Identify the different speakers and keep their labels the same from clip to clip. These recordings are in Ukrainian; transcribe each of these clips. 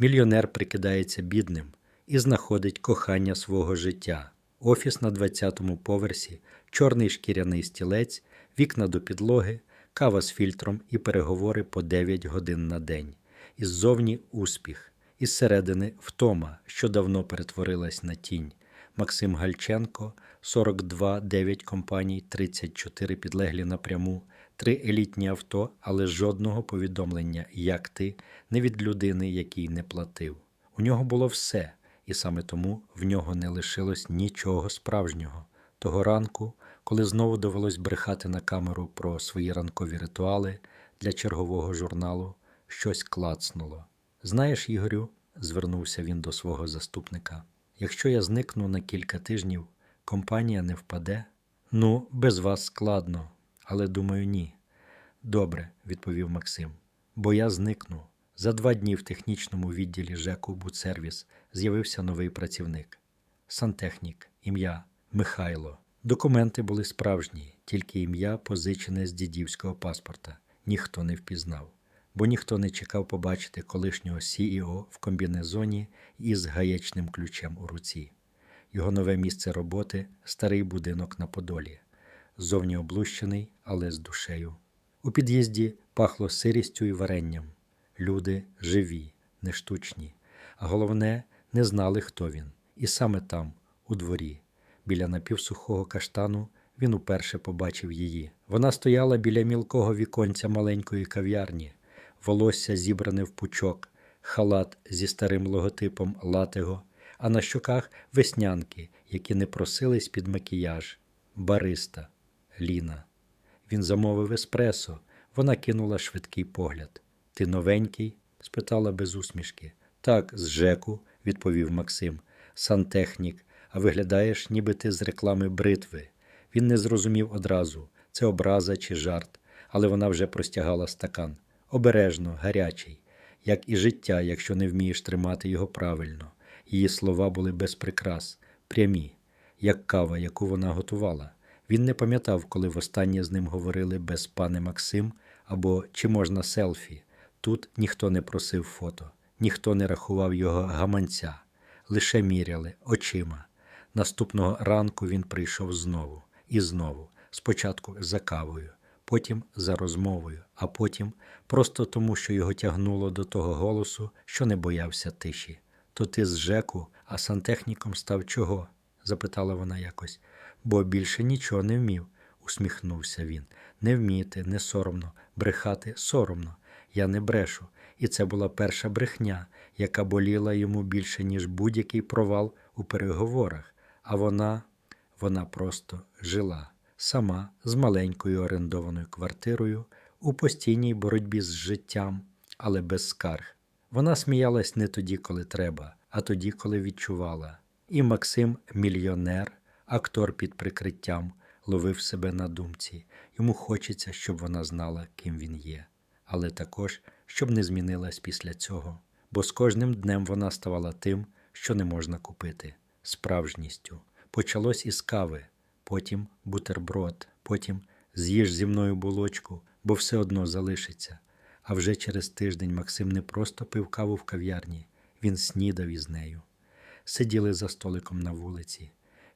Speaker 1: Мільйонер прикидається бідним і знаходить кохання свого життя. Офіс на 20-му поверсі, чорний шкіряний стілець, вікна до підлоги, кава з фільтром і переговори по 9 годин на день. Іззовні успіх, із середини втома, що давно перетворилась на тінь. Максим Гальченко, 42, 9 компаній, 34 підлеглі напряму, три елітні авто, але жодного повідомлення, як ти, не від людини, який не платив. У нього було все, і саме тому в нього не лишилось нічого справжнього. Того ранку, коли знову довелось брехати на камеру про свої ранкові ритуали для чергового журналу, щось клацнуло. Знаєш, Ігорю, звернувся він до свого заступника. Якщо я зникну на кілька тижнів, компанія не впаде? Ну, без вас складно, але думаю, ні. Добре, відповів Максим. Бо я зникну. За два дні в технічному відділі ЖЕКу Будсервіс з'явився новий працівник. Сантехнік, ім'я Михайло. Документи були справжні, тільки ім'я позичене з дідівського паспорта. Ніхто не впізнав, бо ніхто не чекав побачити колишнього CEO в комбінезоні із гаєчним ключем у руці. Його нове місце роботи старий будинок на Подолі, зовні облущений, але з душею. У під'їзді пахло сирістю і варенням. Люди живі, не штучні, а головне, не знали, хто він. І саме там, у дворі, біля напівсухого каштану, він уперше побачив її. Вона стояла біля мілкого віконця маленької кав'ярні, волосся зібране в пучок, халат зі старим логотипом латего, а на щоках веснянки, які не просились під макіяж. Бариста, Ліна. Він замовив еспресо. Вона кинула швидкий погляд. Ти новенький? спитала без усмішки. Так, з Жеку, відповів Максим. Сантехнік, а виглядаєш, ніби ти з реклами бритви. Він не зрозумів одразу, це образа чи жарт, але вона вже простягала стакан. Обережно, гарячий, як і життя, якщо не вмієш тримати його правильно. Її слова були без прикрас, прямі, як кава, яку вона готувала. Він не пам'ятав, коли востаннє з ним говорили без пане Максим або чи можна селфі. Тут ніхто не просив фото, ніхто не рахував його гаманця, лише міряли очима. Наступного ранку він прийшов знову і знову, спочатку за кавою, потім за розмовою, а потім просто тому, що його тягнуло до того голосу, що не боявся тиші. То ти з Жеку, а сантехніком став чого? запитала вона якось. Бо більше нічого не вмів, усміхнувся він. Не вміти, не соромно, брехати соромно. Я не брешу. І це була перша брехня, яка боліла йому більше, ніж будь-який провал у переговорах. А вона, вона просто жила сама з маленькою орендованою квартирою у постійній боротьбі з життям, але без скарг. Вона сміялась не тоді, коли треба, а тоді, коли відчувала. І Максим мільйонер, актор під прикриттям, ловив себе на думці. Йому хочеться, щоб вона знала, ким він є, але також, щоб не змінилась після цього, бо з кожним днем вона ставала тим, що не можна купити, справжністю. Почалось із кави, потім бутерброд, потім з'їж зі мною булочку, бо все одно залишиться. А вже через тиждень Максим не просто пив каву в кав'ярні, він снідав із нею. Сиділи за столиком на вулиці.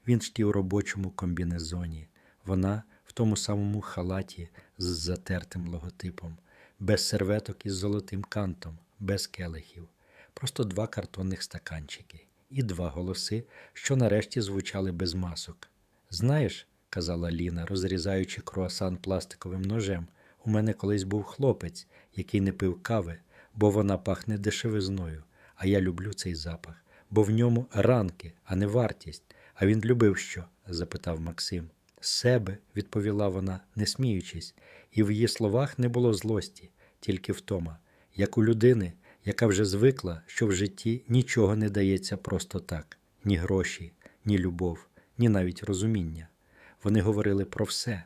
Speaker 1: Він ж ті у робочому комбінезоні, вона в тому самому халаті з затертим логотипом, без серветок із золотим кантом, без келихів, просто два картонних стаканчики і два голоси, що нарешті звучали без масок. Знаєш, казала Ліна, розрізаючи круасан пластиковим ножем, у мене колись був хлопець, який не пив кави, бо вона пахне дешевизною, а я люблю цей запах, бо в ньому ранки, а не вартість. А він любив що? запитав Максим. Себе, відповіла вона, не сміючись, і в її словах не було злості, тільки втома, як у людини, яка вже звикла, що в житті нічого не дається просто так: ні гроші, ні любов, ні навіть розуміння. Вони говорили про все,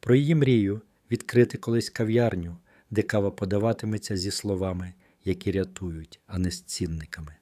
Speaker 1: про її мрію відкрити колись кав'ярню, де кава подаватиметься зі словами, які рятують, а не з цінниками.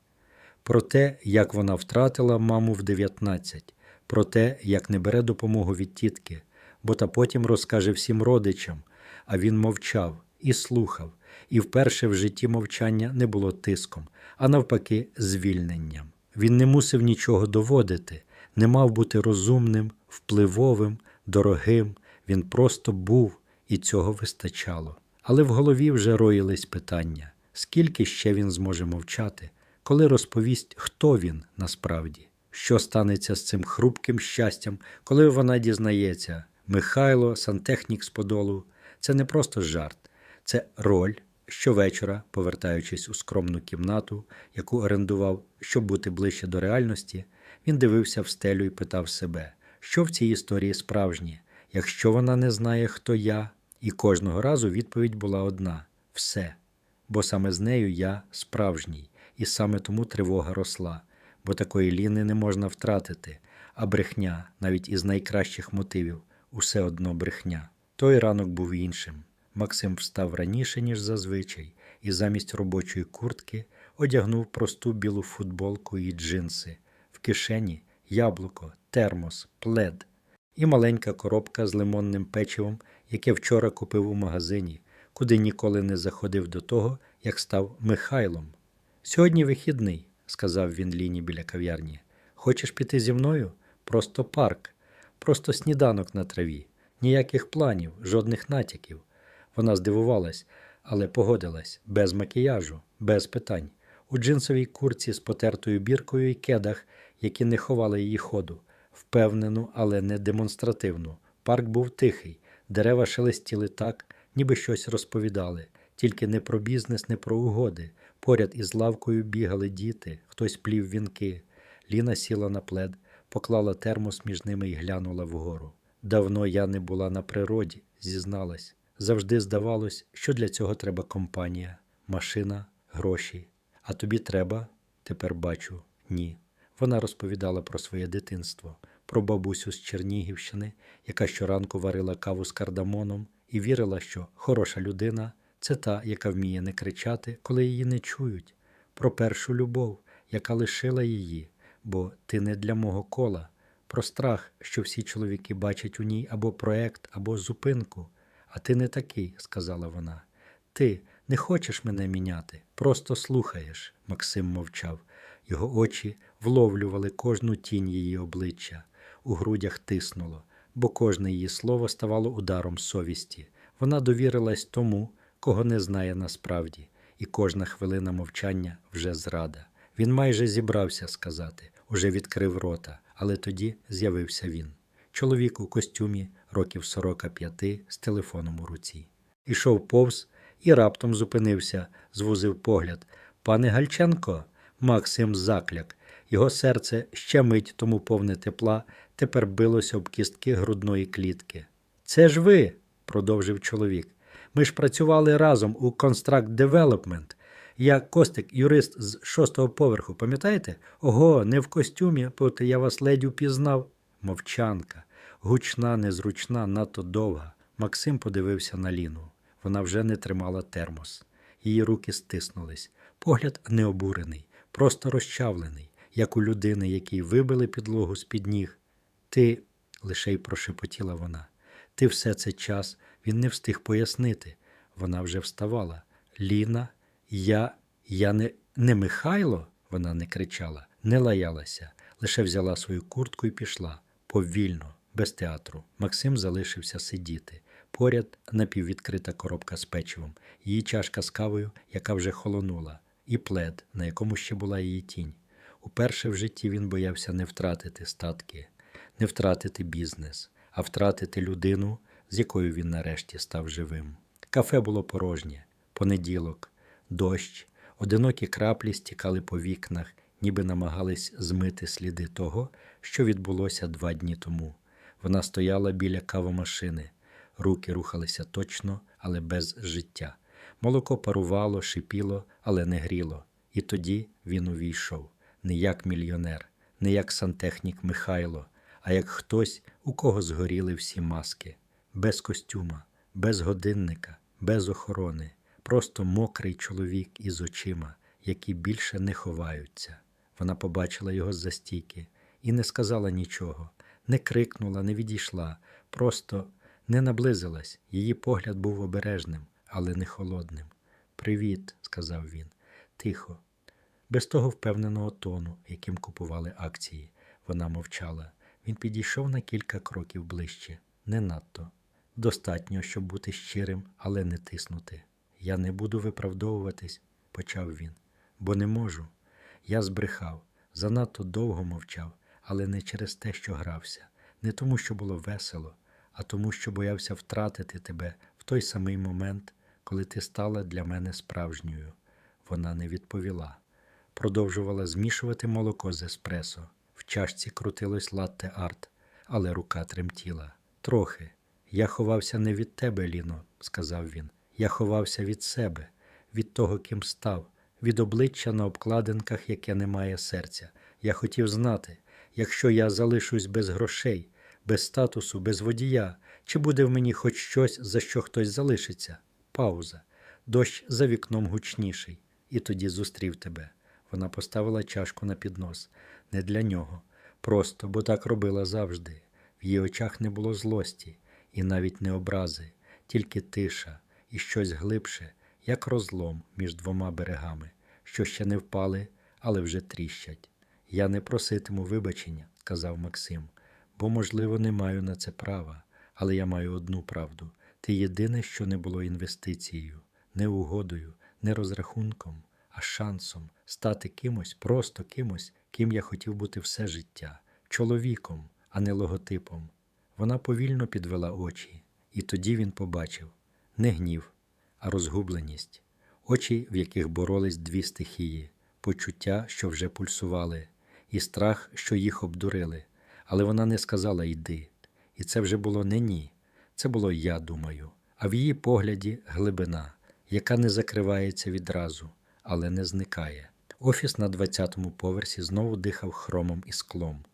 Speaker 1: Про те, як вона втратила маму в 19, про те, як не бере допомогу від тітки, бо та потім розкаже всім родичам, а він мовчав і слухав, і вперше в житті мовчання не було тиском, а навпаки, звільненням. Він не мусив нічого доводити, не мав бути розумним, впливовим, дорогим. Він просто був, і цього вистачало. Але в голові вже роїлись питання: скільки ще він зможе мовчати, коли розповість, хто він насправді, що станеться з цим хрупким щастям, коли вона дізнається, Михайло, сантехнік з Подолу, це не просто жарт, це роль. Щовечора, повертаючись у скромну кімнату, яку орендував, щоб бути ближче до реальності, він дивився в стелю і питав себе, що в цій історії справжнє, якщо вона не знає, хто я, і кожного разу відповідь була одна все. Бо саме з нею я справжній, і саме тому тривога росла, бо такої ліни не можна втратити, а брехня, навіть із найкращих мотивів, усе одно брехня. Той ранок був іншим. Максим встав раніше, ніж зазвичай, і замість робочої куртки одягнув просту білу футболку і джинси. В кишені яблуко, термос, плед і маленька коробка з лимонним печивом, яке вчора купив у магазині, куди ніколи не заходив до того, як став Михайлом. Сьогодні вихідний, сказав він Ліні біля кав'ярні. Хочеш піти зі мною? Просто парк, просто сніданок на траві, ніяких планів, жодних натяків. Вона здивувалась, але погодилась без макіяжу, без питань, у джинсовій курці з потертою біркою і кедах, які не ховали її ходу, впевнену, але не демонстративну. Парк був тихий, дерева шелестіли так, ніби щось розповідали, тільки не про бізнес, не про угоди. Поряд із лавкою бігали діти, хтось плів вінки. Ліна сіла на плед, поклала термос між ними і глянула вгору. Давно я не була на природі, зізналась. Завжди здавалось, що для цього треба компанія, машина, гроші. А тобі треба? Тепер бачу, ні. Вона розповідала про своє дитинство, про бабусю з Чернігівщини, яка щоранку варила каву з кардамоном, і вірила, що хороша людина це та, яка вміє не кричати, коли її не чують, про першу любов, яка лишила її, бо ти не для мого кола, про страх, що всі чоловіки бачать у ній або проект, або зупинку. А ти не такий, сказала вона. Ти не хочеш мене міняти, просто слухаєш. Максим мовчав. Його очі вловлювали кожну тінь її обличчя, у грудях тиснуло, бо кожне її слово ставало ударом совісті. Вона довірилась тому, кого не знає насправді, і кожна хвилина мовчання вже зрада. Він майже зібрався сказати, уже відкрив рота, але тоді з'явився він. Чоловік у костюмі років 45 з телефоном у руці. Ішов повз і раптом зупинився, звузив погляд. Пане Гальченко, Максим закляк. Його серце ще мить тому повне тепла, тепер билося об кістки грудної клітки. Це ж ви, продовжив чоловік. Ми ж працювали разом у Construct Development. Я Костик, юрист з шостого поверху, пам'ятаєте? Ого, не в костюмі, проте я вас ледь упізнав. Мовчанка, гучна, незручна, надто довга. Максим подивився на Ліну. Вона вже не тримала термос. Її руки стиснулись. Погляд не обурений, просто розчавлений, як у людини, якій вибили підлогу з-під ніг. Ти, лише й прошепотіла вона, ти все це час він не встиг пояснити. Вона вже вставала. Ліна, я, я не, не Михайло, вона не кричала, не лаялася, лише взяла свою куртку і пішла повільно, без театру. Максим залишився сидіти. Поряд напіввідкрита коробка з печивом, її чашка з кавою, яка вже холонула, і плед, на якому ще була її тінь. Уперше в житті він боявся не втратити статки, не втратити бізнес, а втратити людину, з якою він нарешті став живим. Кафе було порожнє, понеділок, дощ, одинокі краплі стікали по вікнах, ніби намагались змити сліди того, що відбулося два дні тому. Вона стояла біля кавомашини, руки рухалися точно, але без життя. Молоко парувало, шипіло, але не гріло. І тоді він увійшов не як мільйонер, не як сантехнік Михайло, а як хтось, у кого згоріли всі маски, без костюма, без годинника, без охорони, просто мокрий чоловік із очима, які більше не ховаються. Вона побачила його з-за стійки і не сказала нічого, не крикнула, не відійшла, просто не наблизилась. Її погляд був обережним, але не холодним. Привіт, сказав він. Тихо. Без того впевненого тону, яким купували акції. Вона мовчала. Він підійшов на кілька кроків ближче. Не надто. Достатньо, щоб бути щирим, але не тиснути. Я не буду виправдовуватись, почав він, бо не можу. Я збрехав, занадто довго мовчав, але не через те, що грався, не тому, що було весело, а тому, що боявся втратити тебе в той самий момент, коли ти стала для мене справжньою. Вона не відповіла. Продовжувала змішувати молоко з еспресо. В чашці крутилось латте арт, але рука тремтіла. Трохи. Я ховався не від тебе, Ліно, сказав він. Я ховався від себе, від того, ким став, від обличчя на обкладинках, яке не має серця. Я хотів знати, якщо я залишусь без грошей, без статусу, без водія, чи буде в мені хоч щось, за що хтось залишиться? Пауза. Дощ за вікном гучніший, і тоді зустрів тебе. Вона поставила чашку на піднос. Не для нього. Просто, бо так робила завжди. В її очах не було злості, і навіть не образи, тільки тиша і щось глибше, як розлом між двома берегами, що ще не впали, але вже тріщать. Я не проситиму вибачення, сказав Максим, бо, можливо, не маю на це права, але я маю одну правду. Ти єдине, що не було інвестицією, не угодою, не розрахунком, а шансом стати кимось, просто кимось, ким я хотів бути все життя, чоловіком, а не логотипом. Вона повільно підвела очі, і тоді він побачив не гнів, а розгубленість, очі, в яких боролись дві стихії, почуття, що вже пульсували, і страх, що їх обдурили. Але вона не сказала йди. І це вже було не ні. Це було я думаю, а в її погляді глибина, яка не закривається відразу, але не зникає. Офіс на 20-му поверсі знову дихав хромом і склом.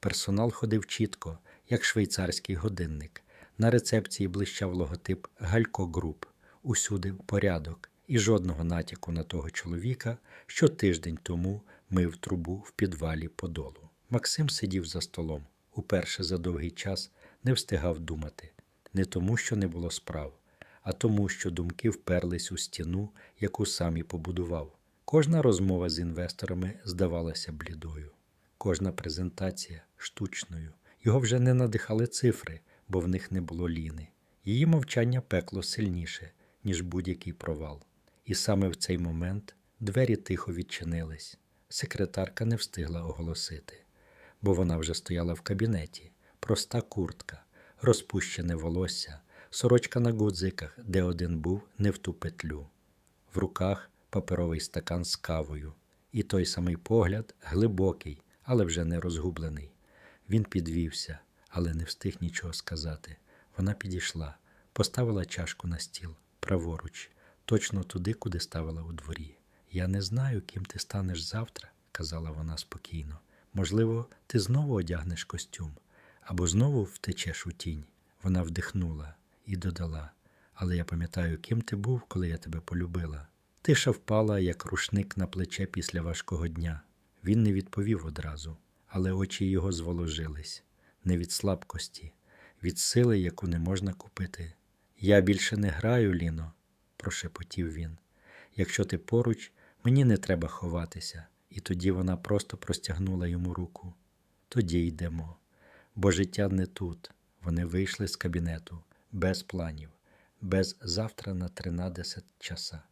Speaker 1: Персонал ходив чітко, як швейцарський годинник. На рецепції блищав логотип Галько Груп. Усюди порядок і жодного натяку на того чоловіка, що тиждень тому мив трубу в підвалі подолу. Максим сидів за столом. Уперше за довгий час не встигав думати не тому, що не було справ, а тому, що думки вперлись у стіну, яку сам і побудував. Кожна розмова з інвесторами здавалася блідою, кожна презентація штучною. Його вже не надихали цифри, бо в них не було ліни. Її мовчання пекло сильніше, ніж будь-який провал. І саме в цей момент двері тихо відчинились. Секретарка не встигла оголосити, бо вона вже стояла в кабінеті, проста куртка, розпущене волосся, сорочка на гудзиках, де один був не в ту петлю, в руках паперовий стакан з кавою, і той самий погляд глибокий, але вже не розгублений. Він підвівся, але не встиг нічого сказати. Вона підійшла, поставила чашку на стіл, праворуч, точно туди, куди ставила у дворі. Я не знаю, ким ти станеш завтра, казала вона спокійно. Можливо, ти знову одягнеш костюм або знову втечеш у тінь. Вона вдихнула і додала. Але я пам'ятаю, ким ти був, коли я тебе полюбила. Тиша впала, як рушник на плече після важкого дня. Він не відповів одразу, але очі його зволожились не від слабкості, від сили, яку не можна купити. Я більше не граю, Ліно, прошепотів він. Якщо ти поруч, мені не треба ховатися. І тоді вона просто простягнула йому руку. Тоді йдемо. Бо життя не тут. Вони вийшли з кабінету без планів, без завтра на 13 часа,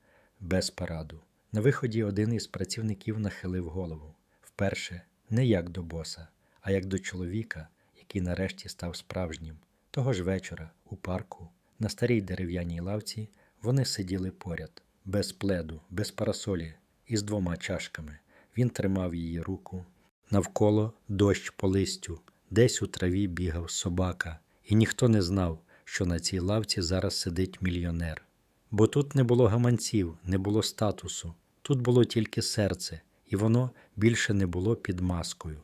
Speaker 1: без параду. На виході один із працівників нахилив голову вперше не як до боса, а як до чоловіка, який нарешті став справжнім. Того ж вечора, у парку, на старій дерев'яній лавці, вони сиділи поряд, без пледу, без парасолі і з двома чашками. Він тримав її руку. Навколо дощ по листю, десь у траві бігав собака, і ніхто не знав, що на цій лавці зараз сидить мільйонер. Бо тут не було гаманців, не було статусу, тут було тільки серце, і воно більше не було під маскою.